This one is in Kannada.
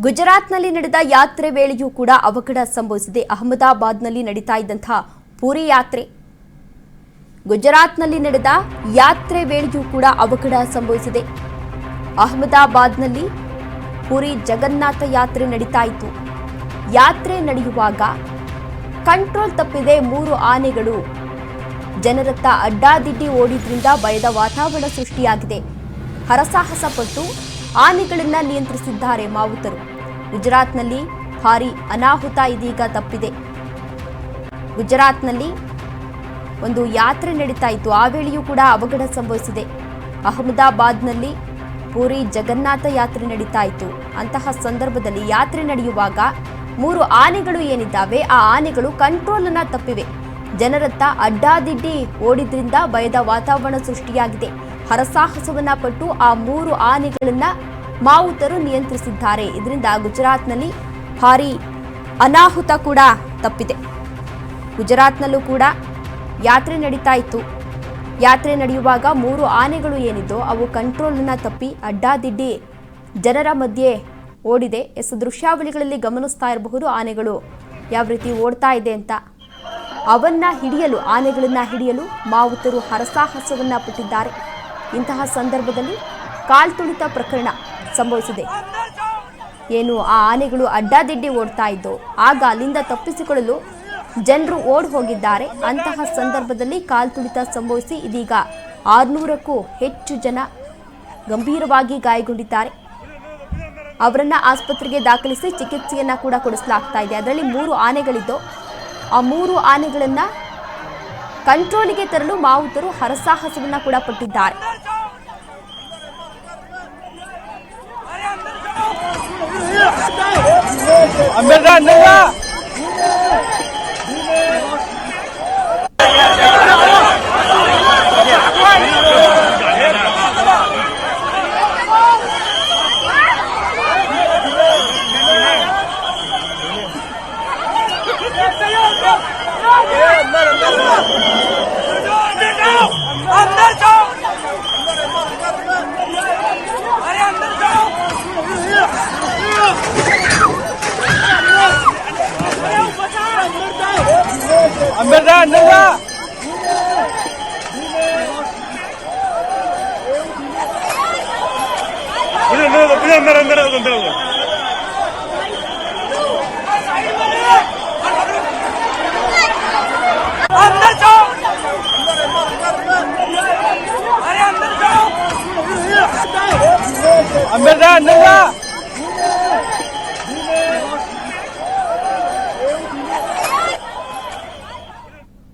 ಗುಜರಾತ್ನಲ್ಲಿ ನಡೆದ ಯಾತ್ರೆ ವೇಳೆಯೂ ಕೂಡ ಅವಘಡ ಸಂಭವಿಸಿದೆ. ಅಹಮದಾಬಾದ್ನಲ್ಲಿ ನಡೀತಾ ಇದ್ದಂತಹ ಪುರಿ ಯಾತ್ರೆ. ಗುಜರಾತ್ನಲ್ಲಿ ನಡೆದ ಯಾತ್ರೆ ವೇಳೆಯೂ ಕೂಡ ಅವಘಡ ಸಂಭವಿಸಿದೆ. ಅಹಮದಾಬಾದ್ನಲ್ಲಿ ಪುರಿ ಜಗನ್ನಾಥ ಯಾತ್ರೆ ನಡೀತಾ ಇತ್ತು. ಯಾತ್ರೆ ನಡೆಯುವಾಗ ಕಂಟ್ರೋಲ್ ತಪ್ಪಿದೆ. ಮೂರು ಆನೆಗಳು ಜನರತ್ತ ಅಡ್ಡಾದಿಡ್ಡಿ ಓಡಿದ್ರಿಂದ ಭಯದ ವಾತಾವರಣ ಸೃಷ್ಟಿಯಾಗಿದೆ. ಹರಸಾಹಸ ಪಟ್ಟು ಆನೆಗಳನ್ನ ನಿಯಂತ್ರಿಸಿದ್ದಾರೆ ಮಾವುತರು. ಗುಜರಾತ್ನಲ್ಲಿ ಭಾರಿ ಅನಾಹುತ ಇದೀಗ ತಪ್ಪಿದೆ. ಗುಜರಾತ್ನಲ್ಲಿ ಒಂದು ಯಾತ್ರೆ ನಡೀತಾ ಇತ್ತು. ಆ ವೇಳೆಯೂ ಕೂಡ ಅವಘಡ ಸಂಭವಿಸಿದೆ. ಅಹಮದಾಬಾದ್ನಲ್ಲಿ ಪೂರಿ ಜಗನ್ನಾಥ ಯಾತ್ರೆ ನಡೀತಾ ಇತ್ತು. ಅಂತಹ ಸಂದರ್ಭದಲ್ಲಿ ಯಾತ್ರೆ ನಡೆಯುವಾಗ ಮೂರು ಆನೆಗಳು ಏನಿದ್ದಾವೆ, ಆ ಆನೆಗಳು ಕಂಟ್ರೋಲ್ ಅನ್ನ ತಪ್ಪಿವೆ. ಜನರತ್ತ ಅಡ್ಡಾದಿಡ್ಡಿ ಓಡಿದ್ರಿಂದ ಭಯದ ವಾತಾವರಣ ಸೃಷ್ಟಿಯಾಗಿದೆ. ಹರಸಾಹಸವನ್ನ ಪಟ್ಟು ಆ ಮೂರು ಆನೆಗಳನ್ನ ಮಾವುತರು ನಿಯಂತ್ರಿಸಿದ್ದಾರೆ. ಇದರಿಂದ ಗುಜರಾತ್ನಲ್ಲಿ ಭಾರಿ ಅನಾಹುತ ಕೂಡ ತಪ್ಪಿದೆ. ಗುಜರಾತ್ನಲ್ಲೂ ಕೂಡ ಯಾತ್ರೆ ನಡೀತಾ ಇತ್ತು. ಯಾತ್ರೆ ನಡೆಯುವಾಗ ಮೂರು ಆನೆಗಳು ಏನಿದ್ದೋ ಅವು ಕಂಟ್ರೋಲ್ನ ತಪ್ಪಿ ಅಡ್ಡಾದಿಡ್ಡಿ ಜನರ ಮಧ್ಯೆ ಓಡಿದೆ. ಎಸ್ ದೃಶ್ಯಾವಳಿಗಳಲ್ಲಿ ಗಮನಿಸ್ತಾ ಇರಬಹುದು ಆನೆಗಳು ಯಾವ ರೀತಿ ಓಡ್ತಾ ಇದೆ ಅಂತ. ಅವನ್ನ ಹಿಡಿಯಲು, ಆನೆಗಳನ್ನ ಹಿಡಿಯಲು ಮಾವುತರು ಹರಸಾಹಸವನ್ನ ಪಟ್ಟಿದ್ದಾರೆ ಇಂತಹ ಸಂದರ್ಭದಲ್ಲಿ ಕಾಲ್ತುಳಿತ ಪ್ರಕರಣ ಸಂಭವಿಸಿದೆ. ಏನು ಆ ಆನೆಗಳು ಅಡ್ಡಾದಿಡ್ಡಿ ಓಡ್ತಾ ಇದ್ದವು ಆಗ ಅಲ್ಲಿಂದ ತಪ್ಪಿಸಿಕೊಳ್ಳಲು ಜನರು ಓಡ್ ಹೋಗಿದ್ದಾರೆ. ಅಂತಹ ಸಂದರ್ಭದಲ್ಲಿ ಕಾಲ್ತುಳಿತ ಸಂಭವಿಸಿ ಇದೀಗ ಆರುನೂರಕ್ಕೂ ಹೆಚ್ಚು ಜನ ಗಂಭೀರವಾಗಿ ಗಾಯಗೊಂಡಿದ್ದಾರೆ. ಅವರನ್ನ ಆಸ್ಪತ್ರೆಗೆ ದಾಖಲಿಸಿ ಚಿಕಿತ್ಸೆಯನ್ನ ಕೂಡ ಕೊಡಿಸಲಾಗ್ತಾ ಇದೆ. ಅದರಲ್ಲಿ ಮೂರು ಆನೆಗಳಿದ್ದು, ಆ ಮೂರು ಆನೆಗಳನ್ನ ಕಂಟ್ರೋಲಿಗೆ ತರಲು ಮಾವುತರು ಹರಸಾಹಸವನ್ನ ಕೂಡ ಪಟ್ಟಿದ್ದಾರೆ. ಅಂಬೇಡ್ಕರ್ अंदर अंदर अंदर अंदर जाओ अरे अंदर जाओ अंदर जा अंदर जा